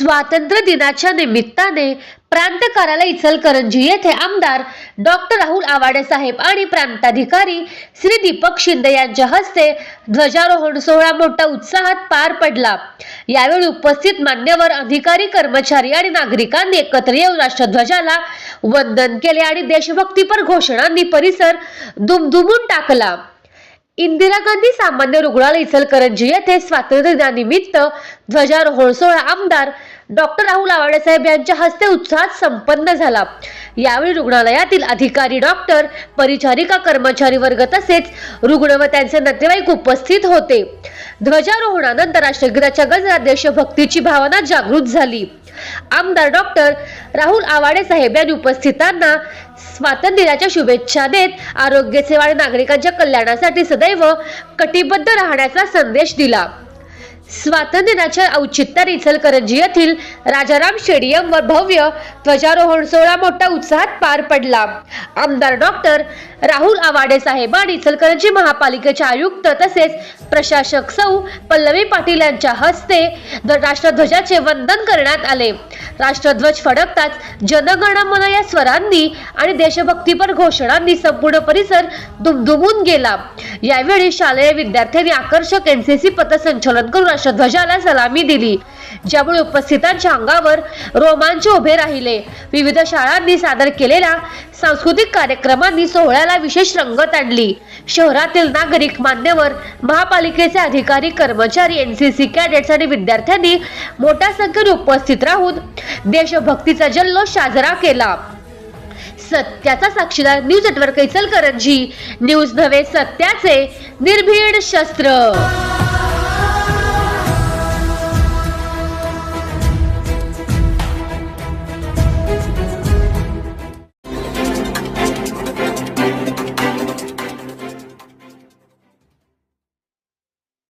स्वातंत्र्य दिनाच्या निमित्ताने प्रांत कार्यालय इचलकरंजी येथे आमदार डॉक्टर राहुल आवाडे साहेब आणि प्रांताधिकारी श्री दीपक शिंदे यांच्या हस्ते ध्वजारोहण सोहळा मोठ्या उत्साहात पार पडला. यावेळी उपस्थित मान्यवर अधिकारी कर्मचारी आणि नागरिकांनी एकत्र येऊन राष्ट्रध्वजाला वंदन केले आणि देशभक्तीपर घोषणांनी परिसर दुमदुमून टाकला. इंदिरा गांधी सामान्य रुग्णालय इचलकरंजी येथे स्वातंत्र्य दिनानिमित्त ध्वजारोहण सोहळा आमदार डॉक्टर राहुल आवाडे साहेब यांच्या हस्ते उत्साहात संपन्न झाला. यावेळी रुग्णालयातील अधिकारी डॉक्टर परिचारिका कर्मचारी वर्ग तसेच रुग्ण व त्यांचे नातेवाईक उपस्थित होते. ध्वजारोहणानंतर राष्ट्रगीताच्या गजरात देशभक्तीची भावना जागृत झाली. आमदार डॉक्टर राहुल आवाडे साहेब यांनी उपस्थितांना स्वातंत्र्य दिनाच्या शुभेच्छा देत आरोग्य सेवा आणि नागरिकांच्या कल्याणासाठी सदैव कटिबद्ध राहण्याचा संदेश दिला. स्वातंत्र्य दिनाच्या औचित्याने इचलकरंजी येथील राजाराम स्टेडियमवर भव्य ध्वजारोहण सोहळा मोठ्या उत्साहात पार पडला. आमदार डॉक्टर राहुल आवाडे साहेब आणि इचलकरंजी महापालिकेचे आयुक्त तसेच प्रशासक सौ पल्लवी पाटील यांच्या हस्ते राष्ट्रध्वजाचे वंदन करण्यात आले. राष्ट्रध्वज फडकताच जनगणमन या स्वरांनी आणि देशभक्तीपर घोषणांनी संपूर्ण परिसर दुमदुमून गेला. यावेळी शालेय विद्यार्थ्यांनी आकर्षक एनसीसी पथसंचलन करून राष्ट्रध्वजाला सलामी दिली ज्यामुळे उपस्थितांच्या अंगावर रोमांच उभे राहिले. विविध शाळांनी सादर केलेल्या सांस्कृतिक कार्यक्रमांनी सोहळ्याला विशेष रंगत आणली शहरातील नागरिक मान्यवर महापालिकेचे अधिकारी कर्मचारी एनसीसी कॅडेट्स आणि विद्यार्थ्यांनी मोठ्या संख्येने उपस्थित राहून देशभक्तीचा जल्लोष साजरा केला. सत्याचा साक्षीदार न्यूज नेटवर्क इचलकरंजी न्यूज नव्हे सत्याचे निर्भीड शस्त्र.